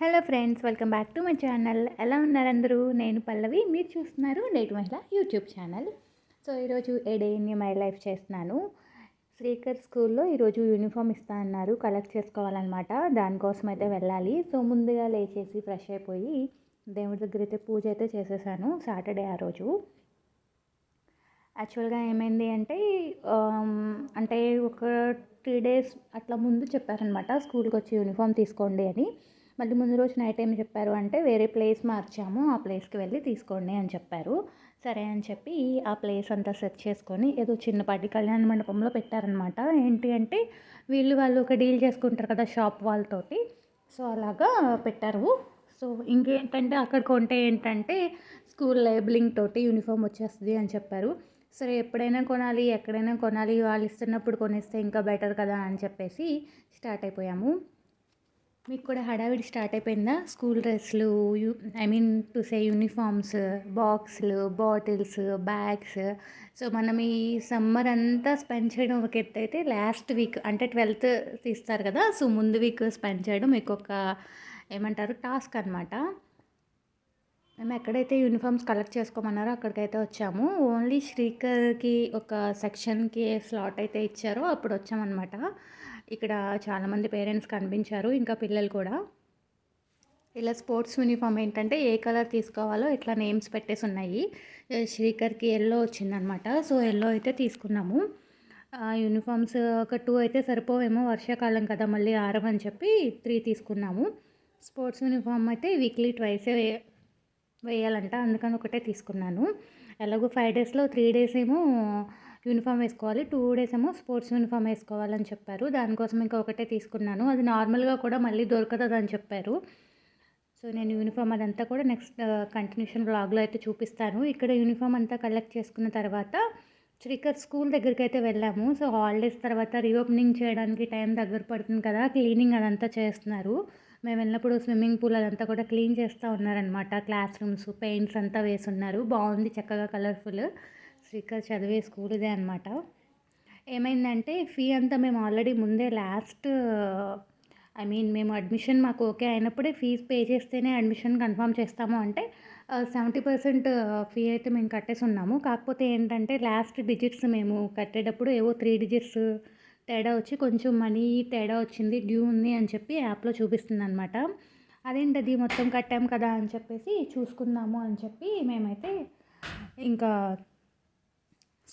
Hello friends welcome back to my channel. ఎలా ఉన్నారు అందరూ? నేను పల్లవి. మీరు చూస్తున్నారు నేటి మహిళ యూట్యూబ్ ఛానల్. సో ఈరోజు ఏ మై లైఫ్ చేస్తున్నాను. శ్రీకర్ స్కూల్లో ఈరోజు యూనిఫామ్ ఇస్తా అన్నారు. కలెక్ట్ చేసుకోవాలన్నమాట. దానికోసం అయితే వెళ్ళాలి. సో ముందుగా లేచేసి ఫ్రెష్ అయిపోయి దేవుడి దగ్గర అయితే పూజ అయితే చేసేసాను సాటర్డే ఆ రోజు. యాక్చువల్గా ఏమైంది అంటే అంటే ఒక త్రీ డేస్ అట్లా ముందు చెప్పారనమాట స్కూల్కి వచ్చి యూనిఫామ్ తీసుకోండి అని. మళ్ళీ ముందు రోజు నైట్ ఏం చెప్పారు అంటే వేరే ప్లేస్ మార్చాము ఆ ప్లేస్కి వెళ్ళి తీసుకోండి అని చెప్పారు. సరే అని చెప్పి ఆ ప్లేస్ అంతా సెట్ చేసుకొని ఏదో చిన్నపాటి కళ్యాణ మండపంలో పెట్టారనమాట ఏంటి అంటే వీళ్ళు వాళ్ళు ఒక డీల్ చేసుకుంటారు కదా షాప్ వాళ్ళతోటి సో అలాగా పెట్టారు. సో ఇంకేంటంటే అక్కడ కొంటే ఏంటంటే స్కూల్ లేబులింగ్ తోటి యూనిఫామ్ వచ్చేస్తుంది అని చెప్పారు. సరే ఎప్పుడైనా కొనాలి ఎక్కడైనా కొనాలి వాళ్ళు ఇస్తున్నప్పుడు కొనేస్తే ఇంకా బెటర్ కదా అని చెప్పేసి స్టార్ట్ అయిపోయాము. మీకు కూడా హడావిడి స్టార్ట్ అయిపోయిందా? స్కూల్ డ్రెస్లు you I mean to say uniforms బాక్స్లు బాటిల్స్ బ్యాగ్స్. సో మనం ఈ సమ్మర్ అంతా స్పెండ్ చేయడం ఒక ఎత్తు అయితే లాస్ట్ వీక్ అంటే ట్వెల్త్ తీస్తారు కదా? సో ముందు వీక్ స్పెండ్ చేయడం మీకు ఒక ఏమంటారు? టాస్క్ అనమాట మేము ఎక్కడైతే యూనిఫామ్స్ కలెక్ట్ చేసుకోమన్నారో అక్కడికైతే వచ్చాము. ఓన్లీ శ్రీకర్కి ఒక సెక్షన్కి స్లాట్ అయితే ఇచ్చారో. అప్పుడు వచ్చామన్నమాట. ఇక్కడ చాలామంది పేరెంట్స్ కనిపించారు ఇంకా పిల్లలు కూడా. ఇలా స్పోర్ట్స్ యూనిఫామ్ ఏంటంటే ఏ కలర్ తీసుకోవాలో ఇట్లా నేమ్స్ పెట్టేసి ఉన్నాయి. శ్రీకర్కి ఎల్లో వచ్చిందనమాట. సో ఎల్లో అయితే తీసుకున్నాము. యూనిఫామ్స్ ఒక టూ అయితే సరిపోవేమో వర్షాకాలం కదా మళ్ళీ ఆరవని చెప్పి త్రీ తీసుకున్నాము. స్పోర్ట్స్ యూనిఫామ్ అయితే వీక్లీ ట్వైసే వేయాలంట అందుకని ఒకటే తీసుకున్నాను. ఎలాగో ఫైవ్ డేస్లో త్రీ డేస్ ఏమో యూనిఫామ్ వేసుకోవాలి. టూ డేస్ ఏమో స్పోర్ట్స్ యూనిఫామ్ వేసుకోవాలని చెప్పారు. దానికోసం ఇంకా ఒకటే తీసుకున్నాను. అది నార్మల్గా కూడా మళ్ళీ దొరకదు అని చెప్పారు. సో నేను యూనిఫామ్ అదంతా కూడా నెక్స్ట్ కంటిన్యూషన్ బ్లాగ్లో అయితే చూపిస్తాను. ఇక్కడ యూనిఫామ్ అంతా కలెక్ట్ చేసుకున్న తర్వాత శ్రీకర్ స్కూల్ దగ్గరికి అయితే వెళ్ళాము. సో హాలిడేస్ తర్వాత రీఓపెనింగ్ చేయడానికి టైం దగ్గర పడుతుంది కదా క్లీనింగ్ అదంతా చేస్తున్నారు. మేము వెళ్ళినప్పుడు స్విమ్మింగ్ పూల్ అదంతా కూడా క్లీన్ చేస్తూ ఉన్నారనమాట క్లాస్ రూమ్స్ పెయింట్స్ అంతా వేసున్నారు. బాగుంది చక్కగా కలర్ఫుల్. శ్రీకర్ చదివే స్కూల్ ఇదే అనమాట ఏమైందంటే ఫీ అంతా మేము ఆల్రెడీ ముందే లాస్ట్ ఐ మీన్ మేము అడ్మిషన్ మాకు ఓకే అయినప్పుడే ఫీజు పే చేస్తేనే అడ్మిషన్ కన్ఫర్మ్ చేస్తాము అంటే సెవెంటీ పర్సెంట్ ఫీ అయితే మేము కట్టేసి ఉన్నాము. కాకపోతే ఏంటంటే లాస్ట్ డిజిట్స్ మేము కట్టేటప్పుడు ఏవో త్రీ డిజిట్స్ తేడా వచ్చి కొంచెం మనీ తేడా వచ్చింది డ్యూ ఉంది అని చెప్పి యాప్లో చూపిస్తుంది అనమాట అదేంటది మొత్తం కట్టాం కదా అని చెప్పేసి చూసుకుందాము అని చెప్పి మేమైతే ఇంకా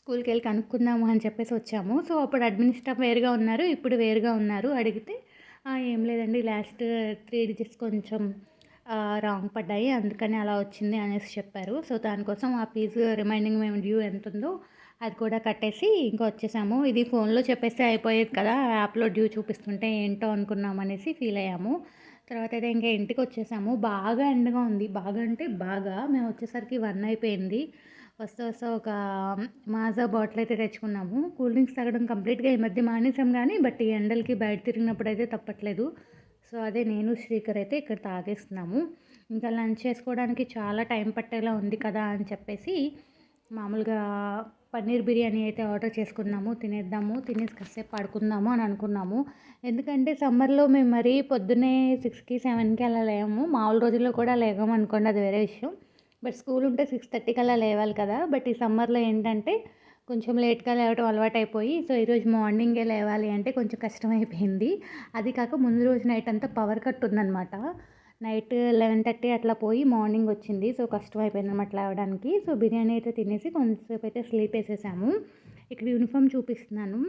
స్కూల్కి వెళ్ళి కనుక్కుందాము అని చెప్పేసి వచ్చాము. సో అప్పుడు అడ్మినిస్ట్రేటర్ వేరుగా ఉన్నారు. ఇప్పుడు వేరుగా ఉన్నారు. అడిగితే ఏం లేదండి. లాస్ట్ త్రీ డిజిట్స్ కొంచెం రాంగ్ పడ్డాయి. అందుకని అలా వచ్చింది అనేసి చెప్పారు. సో దానికోసం ఆ ఫీజు రిమైండింగ్ మేము డ్యూ ఎంత ఉందో అది కూడా కట్టేసి ఇంకా వచ్చేసాము. ఇది ఫోన్లో చెప్పేస్తే అయిపోయేది కదా. యాప్లో డ్యూ చూపిస్తుంటే ఏంటో అనుకున్నాం అనేసి ఫీల్ అయ్యాము. తర్వాత అయితే ఇంకా ఇంటికి వచ్చేసాము. బాగా ఎండగా ఉంది. బాగా అంటే బాగా. మేము వచ్చేసరికి వన్ అయిపోయింది. వస్తూ వస్తూ ఒక మాజా బాటిల్ అయితే తెచ్చుకున్నాము. కూల్ డ్రింక్స్ తాగడం కంప్లీట్గా ఈ మధ్య మానేసాం కానీ బట్ ఈ ఎండలకి బయట తిరిగినప్పుడు అయితే తప్పట్లేదు. సో అదే నేను శ్రీకర్ అయితే ఇక్కడ తాగేస్తున్నాము. ఇంకా లంచ్ చేసుకోవడానికి చాలా టైం పట్టేలా ఉంది కదా అని చెప్పేసి మామూలుగా పన్నీర్ బిర్యానీ అయితే ఆర్డర్ చేసుకున్నాము. తినేద్దాము తినేసి కాసేపు పడుకుందాము అని అనుకున్నాము. ఎందుకంటే సమ్మర్లో మేము మరీ పొద్దున్నే సిక్స్కి సెవెన్కి అలా లేము. మామూలు రోజుల్లో కూడా లేగము అనుకోండి అది వేరే విషయం. బట్ స్కూల్ ఉంటే సిక్స్ థర్టీ కల్లా లేవాలి కదా. బట్ ఈ సమ్మర్లో ఏంటంటే కొంచెం లేట్గా లేవటం అలవాటు అయిపోయి సో ఈరోజు మార్నింగే లేవాలి అంటే కొంచెం కష్టమైపోయింది. అది కాక ముందు రోజు నైట్ అంతా పవర్ కట్ ఉందన్నమాట. నైట్ లెవెన్ థర్టీ అట్లా పోయి మార్నింగ్ వచ్చింది. సో కష్టం అయిపోయింది అనమాట లేవడానికి. సో బిర్యానీ అయితే తినేసి కొంతసేపు అయితే స్లీప్ వేసేసాము. ఇక్కడ యూనిఫామ్ చూపిస్తున్నాను.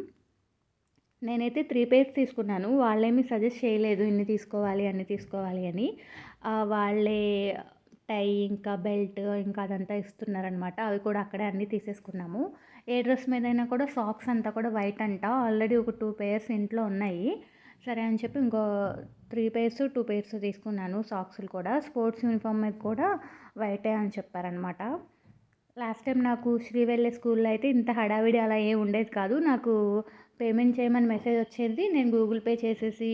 నేనైతే త్రీ పేర్స్ తీసుకున్నాను. వాళ్ళేమీ సజెస్ట్ చేయలేదు ఇన్ని తీసుకోవాలి అన్ని తీసుకోవాలి అని. వాళ్ళే టై ఇంకా బెల్ట్ ఇంకా అదంతా ఇస్తున్నారనమాట అవి కూడా అక్కడే అన్నీ తీసేసుకున్నాము. ఏ డ్రెస్ మీదైనా కూడా సాక్స్ అంతా కూడా వైట్ అంట. ఆల్రెడీ ఒక టూ పేర్స్ ఇంట్లో ఉన్నాయి. సరే అని చెప్పి ఇంకో త్రీ పేర్స్ టూ పేర్స్ తీసుకున్నాను సాక్స్లు కూడా. స్పోర్ట్స్ యూనిఫామ్ మీద కూడా వైటే అని చెప్పారనమాట లాస్ట్ టైం నాకు శ్రీ వెళ్ళే స్కూల్లో అయితే ఇంత హడావిడి అలా ఏ ఉండేది కాదు. నాకు పేమెంట్ చేయమని మెసేజ్ వచ్చేది నేను గూగుల్ పే చేసేసి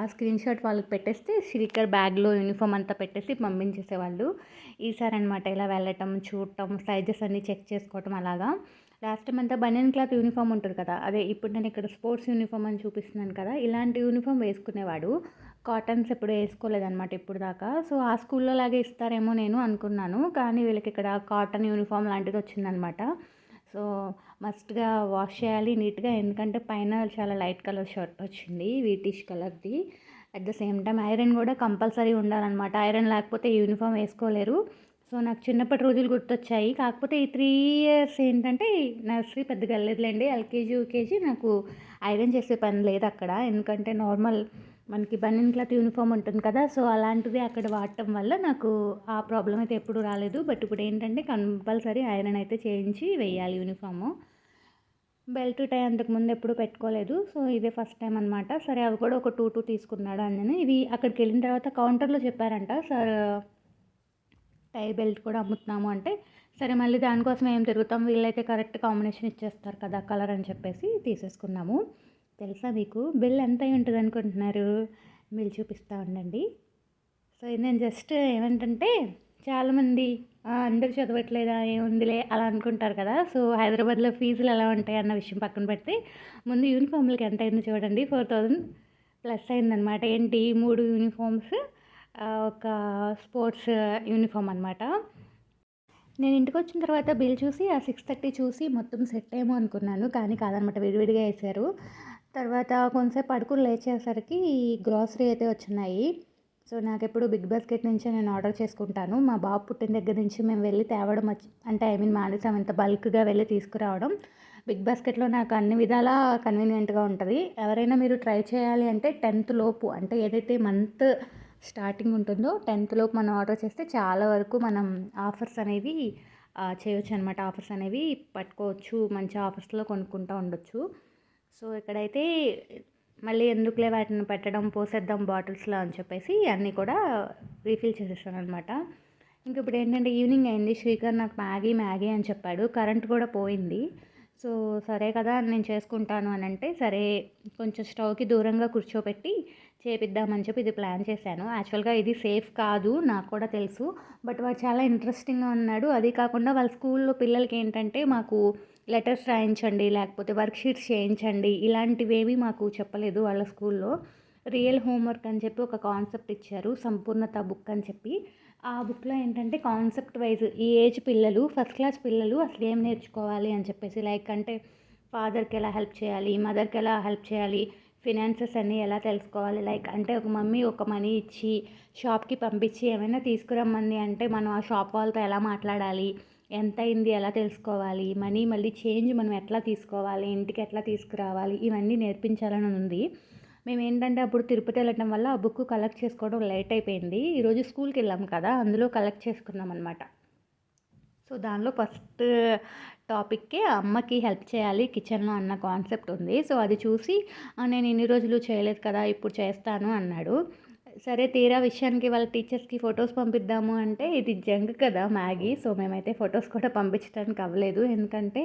ఆ స్క్రీన్ షాట్ వాళ్ళకి పెట్టేస్తే శ్రీకర్ బ్యాగ్లో యూనిఫామ్ అంతా పెట్టేసి పంపించేసేవాళ్ళు. ఈసారి అనమాట ఇలా వెళ్ళటం చూడటం సైజెస్ అన్నీ చెక్ చేసుకోవటం అలాగా. లాస్ట్ టైం అంతా బనియన్ క్లాత్ యూనిఫామ్ ఉంటుంది కదా అదే ఇప్పుడు నేను ఇక్కడ స్పోర్ట్స్ యూనిఫామ్ అని చూపిస్తున్నాను కదా ఇలాంటి యూనిఫామ్ వేసుకునేవాడు. కాటన్స్ ఎప్పుడు వేసుకోలేదన్నమాట ఇప్పుడు దాకా. సో ఆ స్కూల్లో లాగే ఇస్తారేమో నేను అనుకున్నాను కానీ వీళ్ళకి ఇక్కడ కాటన్ యూనిఫామ్ లాంటిది వచ్చిందనమాట సో మస్ట్గా వాష్ చేయాలి నీట్గా ఎందుకంటే పైన చాలా లైట్ కలర్ షర్ట్ వచ్చింది వీటిష్ కలర్ది. At the same time iron కూడా కంపల్సరీ ఉండాలన్నమాట. ఐరన్ లేకపోతే యూనిఫామ్ వేసుకోలేరు. సో నాకు చిన్నప్పటి రోజులు గుర్తొచ్చాయి. కాకపోతే ఈ త్రీ ఇయర్స్ ఏంటంటే నర్సరీ పెద్దగా వెళ్ళలేదులేండి ఎల్కేజీ యూకేజీ నాకు ఐరన్ చేసే పని లేదు అక్కడ. ఎందుకంటే నార్మల్ మనకి బనిన్ క్లాత్ యూనిఫామ్ ఉంటుంది కదా సో అలాంటిది అక్కడ వాడటం వల్ల నాకు ఆ ప్రాబ్లం అయితే ఎప్పుడు రాలేదు. బట్ ఇప్పుడు ఏంటంటే కంపల్సరీ ఐరన్ అయితే చేయించి వేయాలి యూనిఫాము. బెల్ట్ టై అంతకుముందు ఎప్పుడు పెట్టుకోలేదు. సో ఇదే ఫస్ట్ టైం అనమాట సరే అవి కూడా ఒక టూ టూ తీసుకున్నాడు అందుకని ఇవి అక్కడికి వెళ్ళిన తర్వాత కౌంటర్లో చెప్పారంట సార్ టై బెల్ట్ కూడా అమ్ముతున్నాము అంటే సరే మళ్ళీ దానికోసం ఏం తిరుగుతాం? వీళ్ళైతే కరెక్ట్ కాంబినేషన్ ఇచ్చేస్తారు కదా కలర్ అని చెప్పేసి తీసేసుకున్నాము. తెలుసా మీకు? బిల్ ఎంత అయి ఉంటుంది అనుకుంటున్నారు? బిల్ చూపిస్తూ ఉండండి. సో ఇది నేను జస్ట్ ఏమంటంటే చాలామంది అందరూ చదవట్లేదా ఏముందిలే అలా అనుకుంటారు కదా. సో హైదరాబాద్లో ఫీజులు ఎలా ఉంటాయి అన్న విషయం పక్కన పెడితే ముందు యూనిఫామ్లకి ఎంత అయిందో చూడండి. ఫోర్ థౌజండ్ ప్లస్ అయిందనమాట. ఏంటి? మూడు యూనిఫామ్స్ ఒక స్పోర్ట్స్ యూనిఫామ్ అనమాట నేను ఇంటికి వచ్చిన తర్వాత బిల్ చూసి ఆ సిక్స్ థర్టీ చూసి మొత్తం సెట్ ఏమో అనుకున్నాను. కానీ కాదనమాట విడివిడిగా వేసారు తర్వాత కొంతసేపు పడుకుని లేచేసరికి గ్రాసరీ అయితే వచ్చినాయి. సో నాకు ఎప్పుడు బిగ్ బాస్కెట్ నుంచే నేను ఆర్డర్ చేసుకుంటాను. మా బాబు పుట్టిన దగ్గర నుంచి మేము వెళ్ళి తేవడం అంటే ఐ మీన్ మానేసాం. ఇంత బల్క్గా వెళ్ళి తీసుకురావడం బిగ్ బాస్కెట్లో నాకు అన్ని విధాలా కన్వీనియంట్గా ఉంటుంది. ఎవరైనా మీరు ట్రై చేయాలి అంటే టెన్త్ లోపు అంటే ఏదైతే మంత్ స్టార్టింగ్ ఉంటుందో టెన్త్ లోపు మనం ఆర్డర్ చేస్తే చాలా వరకు మనం ఆఫర్స్ అనేవి చేయొచ్చు అనమాట ఆఫర్స్ అనేవి పట్టుకోవచ్చు మంచి ఆఫర్స్లో కొనుక్కుంటూ ఉండొచ్చు. సో ఇక్కడైతే మళ్ళీ ఎందుకులే వాటిని పెట్టడం పోసేద్దాం బాటిల్స్లో అని చెప్పేసి అన్నీ కూడా రీఫిల్ చేసేసాను అనమాట ఇంక ఇప్పుడు ఏంటంటే ఈవినింగ్ అయింది. శ్రీకర్ నాకు మ్యాగీ మ్యాగీ అని చెప్పాడు. కరెంట్ కూడా పోయింది. సో సరే కదా నేను చేసుకుంటాను అని అంటే సరే కొంచెం స్టవ్కి దూరంగా కూర్చోబెట్టి చేపిద్దామని చెప్పి ఇది ప్లాన్ చేశాను. యాక్చువల్గా ఇది సేఫ్ కాదు నాకు కూడా తెలుసు. బట్ వాడు చాలా ఇంట్రెస్టింగ్గా ఉన్నాడు. అది కాకుండా వాళ్ళ స్కూల్లో పిల్లలకి ఏంటంటే మాకు లెటర్స్ రాయించండి లేకపోతే వర్క్షీట్స్ చేయించండి ఇలాంటివేమీ మాకు చెప్పలేదు వాళ్ళ స్కూల్లో. రియల్ హోంవర్క్ అని చెప్పి ఒక కాన్సెప్ట్ ఇచ్చారు సంపూర్ణత బుక్ అని చెప్పి. ఆ బుక్లో ఏంటంటే కాన్సెప్ట్ వైజ్ ఈ ఏజ్ పిల్లలు ఫస్ట్ క్లాస్ పిల్లలు అసలు ఏం నేర్చుకోవాలి అని చెప్పేసి లైక్ అంటే ఫాదర్కి ఎలా హెల్ప్ చేయాలి మదర్కి ఎలా హెల్ప్ చేయాలి ఫినాన్సెస్ అన్నీ ఎలా తెలుసుకోవాలి? లైక్ అంటే ఒక మమ్మీ ఒక మనీ ఇచ్చి షాప్కి పంపించి ఏమైనా తీసుకురమ్మంది అంటే మనం ఆ షాప్ వాళ్ళతో ఎలా మాట్లాడాలి? ఎంత అయింది? ఎలా తెలుసుకోవాలి? మనీ మళ్ళీ చేంజ్ మనం ఎట్లా తీసుకోవాలి? ఇంటికి ఎట్లా తీసుకురావాలి? ఇవన్నీ నేర్పించాలని ఉంది. మేము ఏంటంటే అప్పుడు తిరుపతి వెళ్ళటం వల్ల ఆ బుక్ కలెక్ట్ చేసుకోవడం లేట్ అయిపోయింది. ఈరోజు స్కూల్కి వెళ్ళాం కదా అందులో కలెక్ట్ చేసుకున్నాం అనమాట సో దానిలో ఫస్ట్ టాపిక్కే అమ్మకి హెల్ప్ చేయాలి. కిచెన్లో అన్న కాన్సెప్ట్ ఉంది. సో అది చూసి నేను ఇన్ని రోజులు చేయలేదు కదా ఇప్పుడు చేస్తాను అన్నాడు. సరే తీరా విషయానికి వాళ్ళ టీచర్స్కి ఫొటోస్ పంపిద్దాము అంటే ఇది జంక్ కదా మ్యాగీ. సో మేమైతే ఫొటోస్ కూడా పంపించడానికి అవ్వలేదు. ఎందుకంటే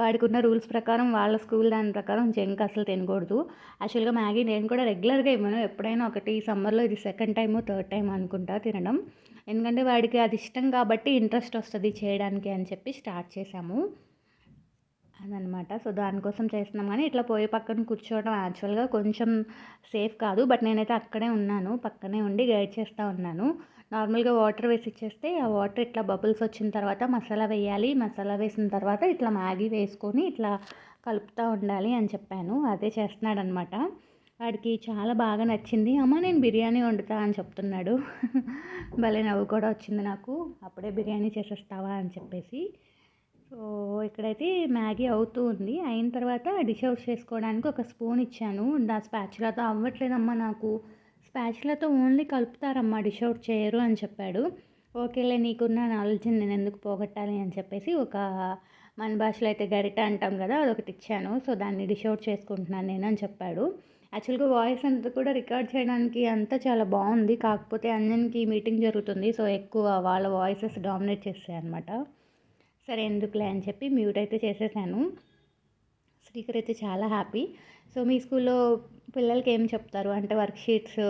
వాడికి ఉన్న రూల్స్ ప్రకారం వాళ్ళ స్కూల్ దాని ప్రకారం జంక్ అసలు తినకూడదు. యాక్చువల్గా మ్యాగీ నేను కూడా రెగ్యులర్గా ఇవ్వను. ఎప్పుడైనా ఒకటి సమ్మర్లో ఇది సెకండ్ టైము థర్డ్ టైం అనుకుంటా తినడం. ఎందుకంటే వాడికి అది ఇష్టం కాబట్టి ఇంట్రెస్ట్ వస్తుంది చేయడానికి అని చెప్పి స్టార్ట్ చేశాము. అదనమాట సో దానికోసం చేస్తున్నాం కానీ ఇట్లా పోయి పక్కన కూర్చోవడం యాక్చువల్గా కొంచెం సేఫ్ కాదు. బట్ నేనైతే అక్కడే ఉన్నాను. పక్కనే ఉండి గైడ్ చేస్తూ ఉన్నాను. నార్మల్గా వాటర్ వేసి ఇచ్చేస్తే ఆ వాటర్ ఇట్లా బబుల్స్ వచ్చిన తర్వాత మసాలా వేయాలి. మసాలా వేసిన తర్వాత ఇట్లా మ్యాగీ వేసుకొని ఇట్లా కలుపుతూ ఉండాలి అని చెప్పాను. అదే చేస్తున్నాడనమాట వాడికి చాలా బాగా నచ్చింది. అమ్మ నేను బిర్యానీ వండుతా అని చెప్తున్నాడు. భలే నవ్వు కూడా వచ్చింది నాకు. అప్పుడే బిర్యానీ చేసేస్తావా అని చెప్పేసి. సో ఇక్కడైతే మ్యాగీ అవుతూ ఉంది. అయిన తర్వాత డిష్ అవుట్ చేసుకోవడానికి ఒక స్పూన్ ఇచ్చాను. దా స్పాచులాతో అవ్వట్లేదమ్మా నాకు. స్పాచులాతో ఓన్లీ కలుపుతారమ్మా డిష్ అవుట్ చేయరు అని చెప్పాడు. ఓకేలే నీకున్న నాలెడ్జ్ నేను ఎందుకు పోగొట్టాలి అని చెప్పేసి ఒక మన భాషలో అయితే గరిట అంటాం కదా అదొకటి ఇచ్చాను. సో దాన్ని డిష్ అవుట్ చేసుకుంటున్నాను నేను అని చెప్పాడు. యాక్చువల్గా వాయిస్ అంతా కూడా రికార్డ్ చేయడానికి అంతా చాలా బాగుంది. కాకపోతే అందరికి మీటింగ్ జరుగుతుంది. సో ఎక్కువ వాళ్ళ వాయిసెస్ డామినేట్ చేస్తాయి అనమాట సరే ఎందుకులే అని చెప్పి మ్యూట్ అయితే చేసేసాను. స్పీకర్ అయితే చాలా హ్యాపీ. సో మీ స్కూల్లో పిల్లలకి ఏం చెప్తారు? అంటే వర్క్షీట్స్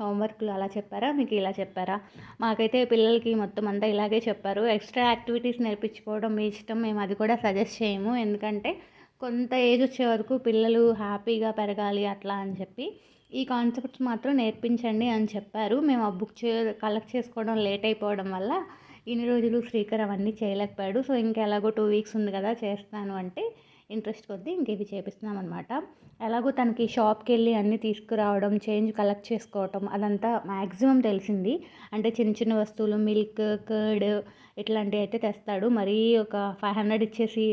హోంవర్క్లు అలా చెప్పారా? మీకు ఇలా చెప్పారా? మాకైతే పిల్లలకి మొత్తం అంతా ఇలాగే చెప్పారు. ఎక్స్ట్రా యాక్టివిటీస్ నేర్పించుకోవడం మీ ఇష్టం. మేము అది కూడా సజెస్ట్ చేయము. ఎందుకంటే కొంత ఏజ్ వచ్చే వరకు పిల్లలు హ్యాపీగా పెరగాలి అట్లా అని చెప్పి ఈ కాన్సెప్ట్స్ మాత్రం నేర్పించండి అని చెప్పారు. మేము ఆ బుక్ చే కలెక్ట్ చేసుకోవడం లేట్ అయిపోవడం వల్ల ఇన్ని రోజులు శ్రీకర్ అవన్నీ చేయలేకపోయాడు. సో ఇంకా ఎలాగో టూ వీక్స్ ఉంది కదా చేస్తాను అంటే ఇంట్రెస్ట్ కొద్దీ ఇంక ఇవి చేపిస్తున్నాం అనమాట ఎలాగో తనకి షాప్కి వెళ్ళి అన్నీ తీసుకురావడం చేంజ్ కలెక్ట్ చేసుకోవటం అదంతా మ్యాక్సిమం తెలిసింది. అంటే చిన్న చిన్న వస్తువులు మిల్క్ కర్డ్ ఇట్లాంటివి అయితే తెస్తాడు. మరీ ఒక ఫైవ్ హండ్రెడ్ ఇచ్చేసి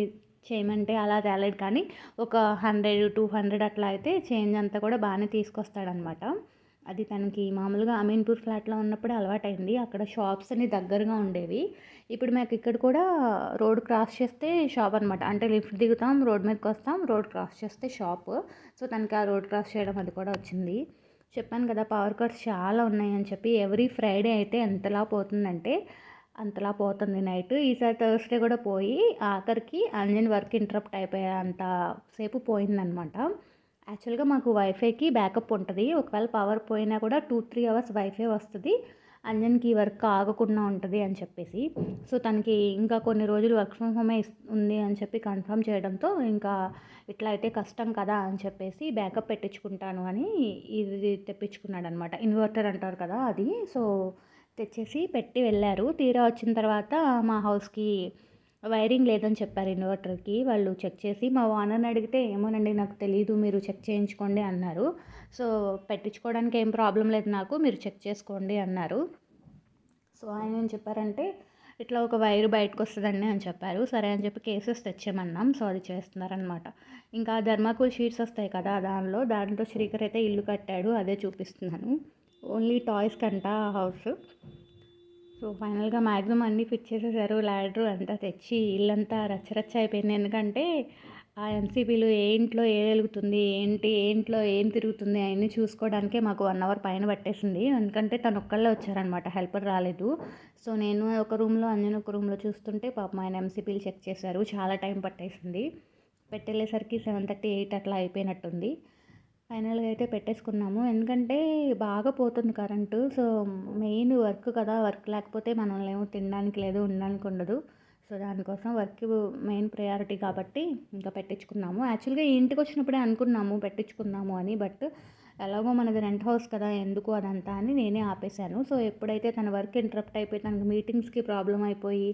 చేయమంటే అలా తేలేడు కానీ ఒక హండ్రెడ్ టూ హండ్రెడ్ అట్లా అయితే చేంజ్ అంతా కూడా బాగానే తీసుకొస్తాడనమాట. అది తనకి మామూలుగా అమీన్పూర్ ఫ్లాట్లో ఉన్నప్పుడే అలవాటైంది. అక్కడ షాప్స్ అన్ని దగ్గరగా ఉండేవి. ఇప్పుడు మాకు ఇక్కడ కూడా రోడ్ క్రాస్ చేస్తే షాప్ అనమాట. అంటే లిఫ్ట్ దిగుతాం రోడ్ మీదకి వస్తాం రోడ్ క్రాస్ చేస్తే షాప్. సో తనకి ఆ రోడ్ క్రాస్ చేయడం అది కూడా వచ్చింది. చెప్పాను కదా పవర్ కట్స్ చాలా ఉన్నాయని చెప్పి ఎవ్రీ ఫ్రైడే అయితే ఎంతలా పోతుందంటే అంతలా పోతుంది నైట్. ఈసారి థర్స్డే కూడా పోయి ఆఖరికి అంజన్ వర్క్ ఇంటరప్ట్ అయిపోయే అంత సేపు పోయిందనమాట. యాక్చువల్గా మాకు వైఫైకి బ్యాకప్ ఉంటుంది. ఒకవేళ పవర్ పోయినా కూడా టూ త్రీ అవర్స్ వైఫై వస్తుంది. అంజన్కి వర్క్ ఆగకుండా ఉంటుంది అని చెప్పేసి. సో తనకి ఇంకా కొన్ని రోజులు వర్క్ ఫ్రమ్ హోమే ఉంది అని చెప్పి కన్ఫర్మ్ చేయడంతో ఇంకా ఇట్లా అయితే కష్టం కదా అని చెప్పేసి బ్యాకప్ పెట్టించుకుంటాను అని ఇది తెప్పించుకున్నాడు అనమాట ఇన్వర్టర్ అంటారు కదా అది. సో తెచ్చేసి పెట్టి వెళ్ళారు. తీరా వచ్చిన తర్వాత మా హౌస్కి వైరింగ్ లేదని చెప్పారు ఇన్వర్టర్కి. వాళ్ళు చెక్ చేసి మా ఓనర్ని అడిగితే ఏమోనండి నాకు తెలియదు మీరు చెక్ చేయించుకోండి అన్నారు. సో పెట్టించుకోవడానికి ఏం ప్రాబ్లం లేదు నాకు మీరు చెక్ చేసుకోండి అన్నారు. సో ఆయన ఏం చెప్పారంటే ఇట్లా ఒక వైర్ బయటకు వస్తుందండి అని చెప్పారు. సరే అని చెప్పి కేసెస్ తెచ్చామన్నాం సో అది చేస్తున్నారనమాట ఇంకా ధర్మాకూల్ షీట్స్ వస్తాయి కదా దానిలో దాంట్లో శ్రీకర్ అయితే ఇల్లు కట్టాడు అదే చూపిస్తున్నాను. ఓన్లీ టాయ్స్ కంట హౌస్. సో ఫైనల్గా మ్యాక్సిమం అన్నీ ఫిట్ చేసేసారు. ల్యాడర్ అంతా తెచ్చి ఇల్లంతా రచ్చరచ్చ అయిపోయింది. ఎందుకంటే ఆ ఎంసీపీలు ఏ ఇంట్లో ఏ వెలుగుతుంది ఏంటి ఏ ఇంట్లో ఏం తిరుగుతుంది అవన్నీ చూసుకోవడానికే మాకు వన్ అవర్ పైన పట్టేసింది. ఎందుకంటే తను ఒక్కళ్ళే వచ్చారనమాట. హెల్పర్ రాలేదు. సో నేను ఒక రూమ్లో అంజన్ ఒక రూమ్లో చూస్తుంటే పాపం ఆయన ఎంసీపీలు చెక్ చేశారు. చాలా టైం పట్టేసింది. పెట్టేళ్ళేసరికి సెవెన్ థర్టీ ఎయిట్ అట్లా అయిపోయినట్టుంది. ఫైనల్గా అయితే పెట్టేసుకున్నాము. ఎందుకంటే బాగా పోతుంది కరెంటు. సో మెయిన్ వర్క్ కదా వర్క్ లేకపోతే మనల్ని ఏమో తినడానికి లేదు ఉండడానికి ఉండదు. సో దానికోసం వర్క్ మెయిన్ ప్రయారిటీ కాబట్టి ఇంకా పెట్టించుకున్నాము. యాక్చువల్గా ఇంటికి వచ్చినప్పుడే అనుకున్నాము పెట్టించుకున్నాము అని. బట్ ఎలాగో మనది రెంట్ హౌస్ కదా ఎందుకు అదంతా అని నేనే ఆపేశాను. సో ఎప్పుడైతే తన వర్క్ ఇంటరప్ట్ అయిపోయి తనకు మీటింగ్స్కి ప్రాబ్లం అయిపోయి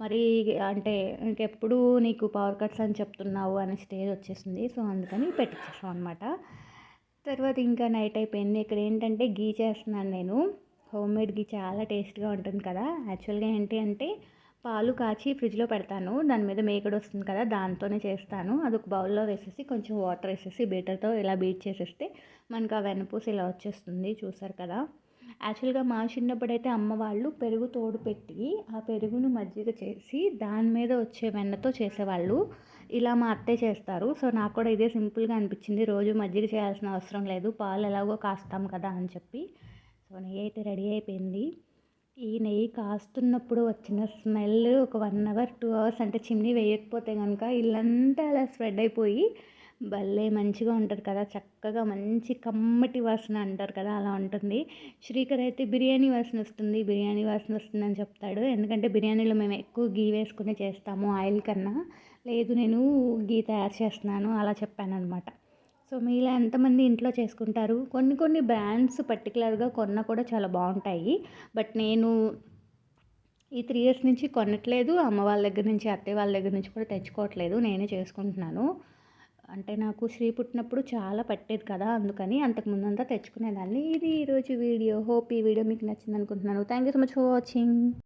మరి అంటే ఇంకెప్పుడు నీకు పవర్ కట్స్ అని చెప్తున్నావు అనే స్టేజ్ వచ్చేసింది. సో అందుకని పెట్టించేసాం అనమాట తర్వాత ఇంకా నైట్ అయిపోయింది. ఇక్కడ ఏంటంటే గీ చేస్తున్నాను నేను. హోమ్ మేడ్ గీ చాలా టేస్ట్గా ఉంటుంది కదా. యాక్చువల్గా ఏంటి అంటే పాలు కాచి ఫ్రిడ్జ్లో పెడతాను. దాని మీద మేకడు వస్తుంది కదా దాంతోనే చేస్తాను. అది ఒక బౌల్లో వేసేసి కొంచెం వాటర్ వేసేసి బీటర్తో ఇలా బీట్ చేసేస్తే మనకు ఆ వెనపూస ఇలా వచ్చేస్తుంది. చూసారు కదా? యాక్చువల్గా మా చిన్నప్పుడైతే అమ్మ వాళ్ళు పెరుగు తోడు పెట్టి ఆ పెరుగును మజ్జిగ చేసి దాని మీద వచ్చే వెన్నతో చేసేవాళ్ళు. ఇలా మా అత్తయ్య చేస్తారు. సో నాకు కూడా ఇదే సింపుల్గా అనిపించింది. రోజు మజ్జిగ చేయాల్సిన అవసరం లేదు. పాలు ఎలాగో కాస్తాం కదా అని చెప్పి. సో నెయ్యి అయితే రెడీ అయిపోయింది. ఈ నెయ్యి కాస్తున్నప్పుడు వచ్చిన స్మెల్ ఒక వన్ అవర్ టూ అవర్స్ అంటే చిమ్నీ వేయకపోతే కనుక ఇల్లంతా అలా స్ప్రెడ్ అయిపోయి భలే మంచిగా ఉంటుంది కదా చక్కగా మంచి కమ్మటి వాసన అంటారు కదా అలా ఉంటుంది. శ్రీకర్ అయితే బిర్యానీ వాసన వస్తుంది బిర్యానీ వాసన వస్తుందని చెప్తాడు. ఎందుకంటే బిర్యానీలో మేము ఎక్కువ గీ వేసుకుని చేస్తాము ఆయిల్ కన్నా. లేదు నేను గీ తయారు చేస్తున్నాను అలా చెప్పాను అనమాట సో మీలా ఎంతమంది ఇంట్లో చేసుకుంటారు? కొన్ని కొన్ని బ్రాండ్స్ పర్టికులర్గా కొన్న కూడా చాలా బాగుంటాయి. బట్ నేను ఈ త్రీ ఇయర్స్ నుంచి కొనట్లేదు. అమ్మ వాళ్ళ దగ్గర నుంచి అత్తయ్య వాళ్ళ దగ్గర నుంచి కూడా తెచ్చుకోవట్లేదు. నేనే చేసుకుంటున్నాను. అంటే నాకు శ్రీ పుట్టినప్పుడు చాలా పట్టేది కదా అందుకని అంతకుముందంతా తెచ్చుకునేదాన్ని. ఇది ఈరోజు వీడియో. హోప్ ఈ వీడియో మీకు నచ్చింది అనుకుంటున్నాను thank you so much for watching